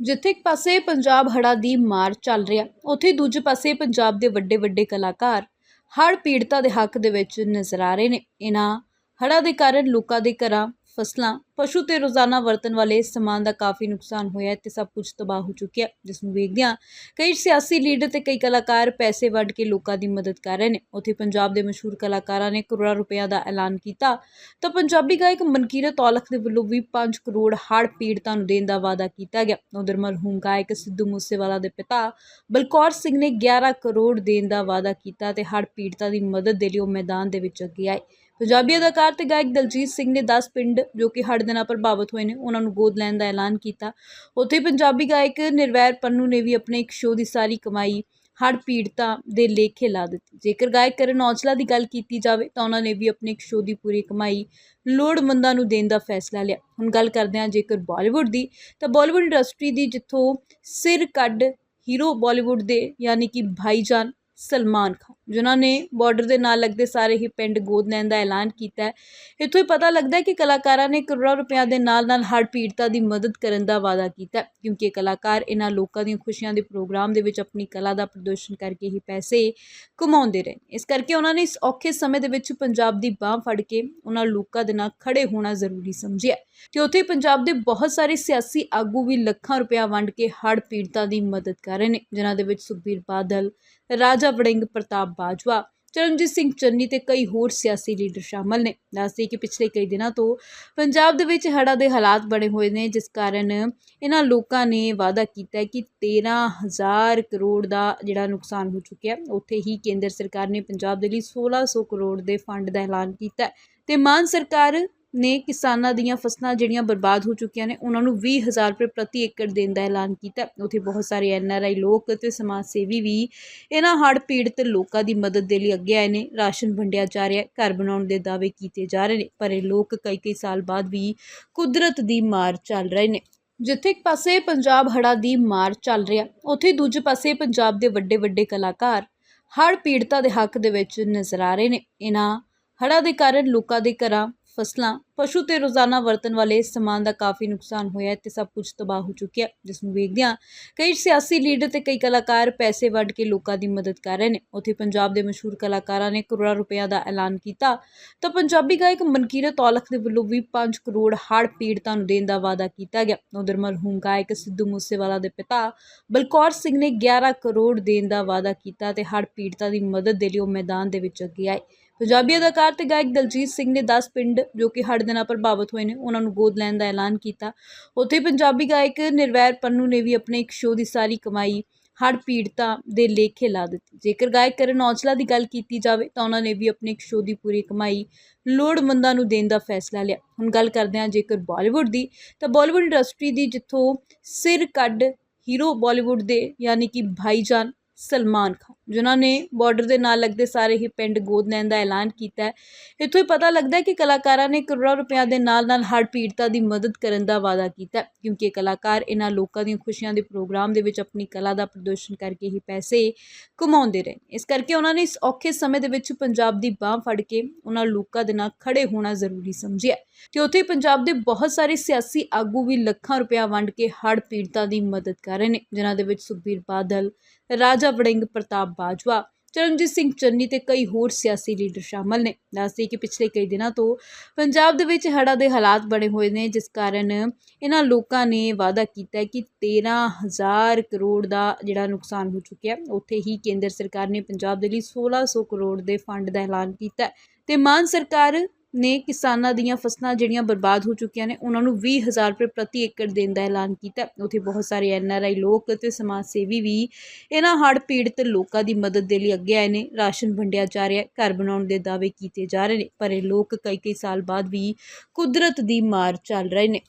ਜਿੱਥੇ ਇੱਕ ਪਾਸੇ ਪੰਜਾਬ ਹੜ੍ਹਾਂ ਦੀ ਮਾਰ ਚੱਲ ਰਿਹਾ, ਉੱਥੇ ਦੂਜੇ ਪਾਸੇ ਪੰਜਾਬ ਦੇ ਵੱਡੇ ਵੱਡੇ ਕਲਾਕਾਰ ਹੜ੍ਹ ਪੀੜਤਾਂ ਦੇ ਹੱਕ ਦੇ ਵਿੱਚ ਨਜ਼ਰ ਆ ਰਹੇ ਨੇ। ਇਹਨਾਂ ਹੜ੍ਹਾਂ ਦੇ ਕਾਰਨ ਲੋਕਾਂ ਦੇ ਘਰਾਂ ਫਸਲਾਂ। ਪਸ਼ੂ ਤੇ ਰੋਜ਼ਾਨਾ ਵਰਤਣ ਵਾਲੇ ਸਮਾਨ ਦਾ ਕਾਫੀ ਨੁਕਸਾਨ ਹੋਇਆ ਤੇ ਸਭ ਕੁਝ ਤਬਾਹ ਹੋ ਚੁੱਕਿਆ ਹੈ, ਜਿਸ ਨੂੰ ਵੇਖਦਿਆਂ ਕਈ ਸਿਆਸੀ ਲੀਡਰ ਤੇ ਕਈ ਕਲਾਕਾਰ ਪੈਸੇ ਵੰਡ ਕੇ ਲੋਕਾਂ ਦੀ ਮਦਦ ਕਰ ਰਹੇ ਨੇ। ਉੱਥੇ ਪੰਜਾਬ ਦੇ ਮਸ਼ਹੂਰ ਕਲਾਕਾਰਾਂ ਨੇ ਕਰੋੜਾਂ ਰੁਪਏ ਦਾ ਐਲਾਨ ਕੀਤਾ। ਤਾਂ ਪੰਜਾਬੀ ਗਾਇਕ ਮਨਕੀਰਤ ਔਲਖ ਦੇ ਵੱਲੋਂ ਵੀ 5 ਕਰੋੜ ਹੜ੍ਹ ਪੀੜਤਾਂ ਨੂੰ ਦੇਣ ਦਾ ਵਾਅਦਾ ਕੀਤਾ ਗਿਆ। ਉਧਰ ਮਰਹੂਮ ਗਾਇਕ ਸਿੱਧੂ ਮੂਸੇਵਾਲਾ ਦੇ ਪਿਤਾ ਬਲਕੌਰ ਸਿੰਘ ਨੇ 11 ਕਰੋੜ ਦੇਣ ਦਾ ਵਾਅਦਾ ਕੀਤਾ ਤੇ ਹੜ੍ਹ ਪੀੜਤਾਂ ਦੀ ਮਦਦ ਦੇ ਲਈ ਉਹ ਮੈਦਾਨ ਦੇ ਵਿੱਚ ਅੱਗੇ ਆਏ। ਪੰਜਾਬੀ ਅਦਾਕਾਰ ਤੇ ਗਾਇਕ ਦਲਜੀਤ ਸਿੰਘ ਨੇ 10 ਪਿੰਡ ਜੋ ਕਿ ਹੜ੍ਹ ਦੇ ਨਾਲ ਪ੍ਰਭਾਵਿਤ ਹੋਏ ਨੇ, ਉਹਨਾਂ ਨੂੰ ਗੋਦ ਲੈਣ ਦਾ ਐਲਾਨ ਕੀਤਾ। ਉੱਥੇ ਪੰਜਾਬੀ ਗਾਇਕ ਨਿਰਵੈਰ ਪੰਨੂ ਨੇ ਵੀ ਆਪਣੇ ਇੱਕ ਸ਼ੋਅ ਦੀ ਸਾਰੀ ਕਮਾਈ, ਹੜ੍ਹ ਪੀੜਤਾਂ ਦੇ ਲੇਖੇ ਲਾ ਦਿੱਤੀ। ਜੇਕਰ ਗਾਇਕ ਕਰਨ ਔਜਲਾ ਦੀ ਗੱਲ ਕੀਤੀ ਜਾਵੇ, ਤਾਂ ਉਹਨਾਂ ਨੇ ਵੀ ਆਪਣੇ ਇੱਕ ਸ਼ੋਅ ਦੀ ਪੂਰੀ ਕਮਾਈ ਲੋੜਵੰਦਾਂ ਨੂੰ ਦੇਣ ਦਾ ਫੈਸਲਾ ਲਿਆ। ਹੁਣ ਗੱਲ ਕਰਦੇ ਹਾਂ ਜੇਕਰ ਬਾਲੀਵੁੱਡ ਦੀ, ਤਾਂ ਬਾਲੀਵੁੱਡ ਇੰਡਸਟਰੀ ਦੀ ਜਿੱਥੋਂ ਸਿਰ ਕੱਢ ਹੀਰੋ ਬਾਲੀਵੁੱਡ ਦੇ, ਯਾਨੀ ਕਿ ਭਾਈਜਾਨ ਸਲਮਾਨ ਖਾਨ। ਜਿਨ੍ਹਾਂ ਨੇ ਬਾਰਡਰ ਦੇ ਨਾਲ ਲੱਗਦੇ ਸਾਰੇ ਹੀ ਪਿੰਡ ਗੋਦ ਲੈਣ ਦਾ ਐਲਾਨ ਕੀਤਾ ਹੈ। ਇੱਥੋਂ ਹੀ ਪਤਾ ਲੱਗਦਾ ਹੈ ਕਿ ਕਲਾਕਾਰਾਂ ਨੇ ਕਰੋੜਾਂ ਰੁਪਈਆਂ ਦੇ ਨਾਲ ਨਾਲ ਹੜ੍ਹ ਪੀੜਤਾਂ ਦੀ ਮਦਦ ਕਰਨ ਦਾ ਵਾਅਦਾ ਕੀਤਾ ਕਿਉਂਕਿ ਕਲਾਕਾਰ ਇਹਨਾਂ ਲੋਕਾਂ ਦੀਆਂ ਖੁਸ਼ੀਆਂ ਦੇ ਪ੍ਰੋਗਰਾਮ ਦੇ ਵਿੱਚ ਆਪਣੀ ਕਲਾ ਦਾ ਪ੍ਰਦਰਸ਼ਨ ਕਰਕੇ ਹੀ ਪੈਸੇ ਕਮਾਉਂਦੇ ਰਹੇ ਇਸ ਕਰਕੇ ਉਹਨਾਂ ਨੇ ਇਸ ਔਖੇ ਸਮੇਂ ਦੇ ਵਿੱਚ ਪੰਜਾਬ ਦੀ ਬਾਹ ਫੜ ਕੇ ਉਹਨਾਂ ਲੋਕਾਂ ਦੇ ਨਾਲ ਖੜੇ ਹੋਣਾ ਜ਼ਰੂਰੀ ਸਮਝਿਆ ਤੇ ਉੱਥੇ ਪੰਜਾਬ ਦੇ ਬਹੁਤ ਸਾਰੇ ਸਿਆਸੀ ਆਗੂ ਵੀ ਲੱਖਾਂ ਰੁਪਇਆ ਵੰਡ ਕੇ ਹੜ੍ਹ ਪੀੜਤਾਂ ਦੀ ਮਦਦ ਕਰ ਰਹੇ ਨੇ, ਜਿਨ੍ਹਾਂ ਦੇ ਵਿੱਚ ਸੁਖਬੀਰ ਬਾਦਲ, ਰਾਜਾ ਵੜਿੰਗ ਪ੍ਰਤਾਪ ਬਾਜਵਾ, ਚਰਨਜੀਤ ਸਿੰਘ ਚੰਨੀ ਤੇ ਕਈ ਹੋਰ ਸਿਆਸੀ ਲੀਡਰ ਸ਼ਾਮਲ ਨੇ। ਦੱਸਦੇ ਕਿ ਪਿਛਲੇ ਕਈ ਦਿਨਾਂ ਤੋਂ ਪੰਜਾਬ ਦੇ ਵਿੱਚ ਹੜ੍ਹਾਂ ਦੇ ਹਾਲਾਤ ਬਣੇ ਹੋਏ ਨੇ, ਜਿਸ ਕਾਰਨ ਇਹਨਾਂ ਲੋਕਾਂ ਨੇ ਵਾਅਦਾ ਕੀਤਾ ਹੈ ਕਿ 13000 ਕਰੋੜ ਦਾ ਜਿਹੜਾ ਨੁਕਸਾਨ ਹੋ ਚੁੱਕਿਆ ਉੱਥੇ ਹੀ ਕੇਂਦਰ ਸਰਕਾਰ ਨੇ ਪੰਜਾਬ ਦੇ ਲਈ 1600 ਕਰੋੜ ਦੇ ਫੰਡ ਦਾ ਐਲਾਨ ਕੀਤਾ ਹੈ ਤੇ ਮਾਨ ਸਰਕਾਰ ਨੇ ਕਿਸਾਨਾਂ ਦੀਆਂ ਫਸਲਾਂ ਜਿਹੜੀਆਂ ਬਰਬਾਦ ਹੋ ਚੁੱਕੀਆਂ ਨੇ, ਉਹਨਾਂ ਨੂੰ 20000 ਰੁਪਏ ਪ੍ਰਤੀ ਏਕੜ ਦੇਣ ਦਾ ਐਲਾਨ ਕੀਤਾ। ਉੱਥੇ ਬਹੁਤ ਸਾਰੇ ਐੱਨ ਆਰ ਆਈ ਲੋਕ ਅਤੇ ਸਮਾਜ ਸੇਵੀ ਵੀ ਇਹਨਾਂ ਹੜ੍ਹ ਪੀੜਤ ਲੋਕਾਂ ਦੀ ਮਦਦ ਦੇ ਲਈ ਅੱਗੇ ਆਏ ਨੇ। ਰਾਸ਼ਨ ਵੰਡਿਆ ਜਾ ਰਿਹਾ ਘਰ ਬਣਾਉਣ ਦੇ ਦਾਅਵੇ ਕੀਤੇ ਜਾ ਰਹੇ ਨੇ, ਪਰ ਇਹ ਲੋਕ ਕਈ ਕਈ ਸਾਲ ਬਾਅਦ ਵੀ ਕੁਦਰਤ ਦੀ ਮਾਰ ਚੱਲ ਰਹੇ ਨੇ। ਜਿੱਥੇ ਇੱਕ ਪਾਸੇ ਪੰਜਾਬ ਹੜ੍ਹਾਂ ਦੀ ਮਾਰ ਚੱਲ ਰਿਹਾ, ਉੱਥੇ ਦੂਜੇ ਪਾਸੇ ਪੰਜਾਬ ਦੇ ਵੱਡੇ ਵੱਡੇ ਕਲਾਕਾਰ ਹੜ੍ਹ ਪੀੜਤਾਂ ਦੇ ਹੱਕ ਦੇ ਵਿੱਚ ਨਜ਼ਰ ਆ ਰਹੇ ਨੇ। ਇਹਨਾਂ ਹੜ੍ਹਾਂ ਦੇ ਕਾਰਨ ਲੋਕਾਂ ਦੇ ਘਰਾਂ ਫਸਲਾਂ। ਪਸ਼ੂ ਤੇ ਰੋਜ਼ਾਨਾ ਵਰਤਣ ਵਾਲੇ ਸਮਾਨ ਦਾ ਕਾਫੀ ਨੁਕਸਾਨ ਹੋਇਆ ਤੇ ਸਭ ਕੁਝ ਤਬਾਹ ਹੋ ਚੁੱਕਿਆ ਹੈ, ਜਿਸ ਨੂੰ ਵੇਖਦਿਆਂ ਕਈ ਸਿਆਸੀ ਲੀਡਰ ਤੇ ਕਈ ਕਲਾਕਾਰ ਪੈਸੇ ਵੰਡ ਕੇ ਲੋਕਾਂ ਦੀ ਮਦਦ ਕਰ ਰਹੇ ਨੇ। ਉੱਥੇ ਪੰਜਾਬ ਦੇ ਮਸ਼ਹੂਰ ਕਲਾਕਾਰਾਂ ਨੇ ਕਰੋੜਾਂ ਰੁਪਏ ਦਾ ਐਲਾਨ ਕੀਤਾ। ਤਾਂ ਪੰਜਾਬੀ ਗਾਇਕ ਮਨਕੀਰਤ ਔਲਖ ਦੇ ਵੱਲੋਂ ਵੀ 5 ਕਰੋੜ ਹੜ੍ਹ ਪੀੜਤਾਂ ਨੂੰ ਦੇਣ ਦਾ ਵਾਅਦਾ ਕੀਤਾ ਗਿਆ। ਉਧਰ ਮਰਹੂਮ ਗਾਇਕ ਸਿੱਧੂ ਮੂਸੇਵਾਲਾ ਦੇ ਪਿਤਾ ਬਲਕੌਰ ਸਿੰਘ ਨੇ 11 ਕਰੋੜ ਦੇਣ ਦਾ ਵਾਅਦਾ ਕੀਤਾ ਤੇ ਹੜ੍ਹ ਪੀੜਤਾਂ ਦੀ ਮਦਦ ਦੇ ਲਈ ਉਹ ਮੈਦਾਨ ਦੇ ਵਿੱਚ ਅੱਗੇ ਆਏ। ਪੰਜਾਬੀ ਅਦਾਕਾਰ ਤੇ ਗਾਇਕ ਦਲਜੀਤ ਸਿੰਘ ਨੇ 10 ਪਿੰਡ ਜੋ ਕਿ ਹੜ੍ਹ ਦੇ ਨਾਲ ਪ੍ਰਭਾਵਿਤ ਹੋਏ ਨੇ, ਉਹਨਾਂ ਨੂੰ ਗੋਦ ਲੈਣ ਦਾ ਐਲਾਨ ਕੀਤਾ। ਉੱਥੇ ਪੰਜਾਬੀ ਗਾਇਕ ਨਿਰਵੈਰ ਪੰਨੂ ਨੇ ਵੀ ਆਪਣੇ ਇੱਕ ਸ਼ੋਅ ਦੀ ਸਾਰੀ ਕਮਾਈ, ਹੜ੍ਹ ਪੀੜਤਾਂ ਦੇ ਲੇਖੇ ਲਾ ਦਿੱਤੀ। ਜੇਕਰ ਗਾਇਕ ਕਰਨ ਔਜਲਾ ਦੀ ਗੱਲ ਕੀਤੀ ਜਾਵੇ, ਤਾਂ ਉਹਨਾਂ ਨੇ ਵੀ ਆਪਣੇ ਇੱਕ ਸ਼ੋਅ ਦੀ ਪੂਰੀ ਕਮਾਈ ਲੋੜਵੰਦਾਂ ਨੂੰ ਦੇਣ ਦਾ ਫੈਸਲਾ ਲਿਆ। ਹੁਣ ਗੱਲ ਕਰਦੇ ਹਾਂ ਜੇਕਰ ਬਾਲੀਵੁੱਡ ਦੀ, ਤਾਂ ਬਾਲੀਵੁੱਡ ਇੰਡਸਟਰੀ ਦੀ ਜਿੱਥੋਂ ਸਿਰ ਕੱਢ ਹੀਰੋ ਬਾਲੀਵੁੱਡ ਦੇ, ਯਾਨੀ ਕਿ ਭਾਈਜਾਨ ਸਲਮਾਨ ਖਾਨ। ਜਿਨ੍ਹਾਂ ਨੇ ਬਾਰਡਰ ਦੇ ਨਾਲ ਲੱਗਦੇ ਸਾਰੇ ਹੀ ਪਿੰਡ ਗੋਦ ਲੈਣ ਦਾ ਐਲਾਨ ਕੀਤਾ ਹੈ। ਇੱਥੋਂ ਹੀ ਪਤਾ ਲੱਗਦਾ ਹੈ ਕਿ ਕਲਾਕਾਰਾਂ ਨੇ ਕਰੋੜਾਂ ਰੁਪਈਆਂ ਦੇ ਨਾਲ ਨਾਲ ਹੜ੍ਹ ਪੀੜਤਾਂ ਦੀ ਮਦਦ ਕਰਨ ਦਾ ਵਾਅਦਾ ਕੀਤਾ ਕਿਉਂਕਿ ਕਲਾਕਾਰ ਇਹਨਾਂ ਲੋਕਾਂ ਦੀਆਂ ਖੁਸ਼ੀਆਂ ਦੇ ਪ੍ਰੋਗਰਾਮ ਦੇ ਵਿੱਚ ਆਪਣੀ ਕਲਾ ਦਾ ਪ੍ਰਦਰਸ਼ਨ ਕਰਕੇ ਹੀ ਪੈਸੇ ਕਮਾਉਂਦੇ ਰਹੇ। ਇਸ ਕਰਕੇ ਉਹਨਾਂ ਨੇ ਇਸ ਔਖੇ ਸਮੇਂ ਦੇ ਵਿੱਚ ਪੰਜਾਬ ਦੀ ਬਾਹ ਫੜ ਕੇ ਉਹਨਾਂ ਲੋਕਾਂ ਦੇ ਨਾਲ ਖੜੇ ਹੋਣਾ ਜ਼ਰੂਰੀ ਸਮਝਿਆ ਤੇ ਉੱਥੇ ਪੰਜਾਬ ਦੇ ਬਹੁਤ ਸਾਰੇ ਸਿਆਸੀ ਆਗੂ ਵੀ ਲੱਖਾਂ ਰੁਪਇਆ ਵੰਡ ਕੇ ਹੜ੍ਹ ਪੀੜਤਾਂ ਦੀ ਮਦਦ ਕਰ ਰਹੇ ਨੇ, ਜਿਨ੍ਹਾਂ ਦੇ ਵਿੱਚ ਸੁਖਬੀਰ ਬਾਦਲ, ਰਾਜਾ ਵੜਿੰਗ ਪ੍ਰਤਾਪ ਬਾਜਵਾ, ਚਰਨਜੀਤ ਸਿੰਘ ਚੰਨੀ ਤੇ ਕਈ ਹੋਰ ਸਿਆਸੀ ਲੀਡਰ ਸ਼ਾਮਲ ਨੇ। ਦੱਸਦੇ ਕਿ ਪਿਛਲੇ ਕਈ ਦਿਨਾਂ ਤੋਂ ਪੰਜਾਬ ਦੇ ਵਿੱਚ ਹੜ੍ਹਾਂ ਦੇ ਹਾਲਾਤ ਬਣੇ ਹੋਏ ਨੇ, ਜਿਸ ਕਾਰਨ ਇਹਨਾਂ ਲੋਕਾਂ ਨੇ ਵਾਅਦਾ ਕੀਤਾ ਹੈ ਕਿ 13000 ਕਰੋੜ ਦਾ ਜਿਹੜਾ ਨੁਕਸਾਨ ਹੋ ਚੁੱਕਿਆ ਉੱਥੇ ਹੀ ਕੇਂਦਰ ਸਰਕਾਰ ਨੇ ਪੰਜਾਬ ਦੇ ਲਈ 1600 ਕਰੋੜ ਦੇ ਫੰਡ ਦਾ ਐਲਾਨ ਕੀਤਾ ਹੈ ਤੇ ਮਾਨ ਸਰਕਾਰ ਨੇ ਕਿਸਾਨਾਂ ਦੀਆਂ ਫਸਲਾਂ ਜਿਹੜੀਆਂ ਬਰਬਾਦ ਹੋ ਚੁੱਕੀਆਂ ਨੇ, ਉਹਨਾਂ ਨੂੰ 20000 ਰੁਪਏ ਪ੍ਰਤੀ ਏਕੜ ਦੇਣ ਦਾ ਐਲਾਨ ਕੀਤਾ। ਉੱਥੇ ਬਹੁਤ ਸਾਰੇ ਐੱਨ ਆਰ ਆਈ ਲੋਕ ਅਤੇ ਸਮਾਜ ਸੇਵੀ ਵੀ ਇਹਨਾਂ ਹੜ੍ਹ ਪੀੜਤ ਲੋਕਾਂ ਦੀ ਮਦਦ ਦੇ ਲਈ ਅੱਗੇ ਆਏ ਨੇ। ਰਾਸ਼ਨ ਵੰਡਿਆ ਜਾ ਰਿਹਾ ਘਰ ਬਣਾਉਣ ਦੇ ਦਾਅਵੇ ਕੀਤੇ ਜਾ ਰਹੇ ਨੇ, ਪਰ ਇਹ ਲੋਕ ਕਈ ਕਈ ਸਾਲ ਬਾਅਦ ਵੀ ਕੁਦਰਤ ਦੀ ਮਾਰ ਚੱਲ ਰਹੇ ਨੇ।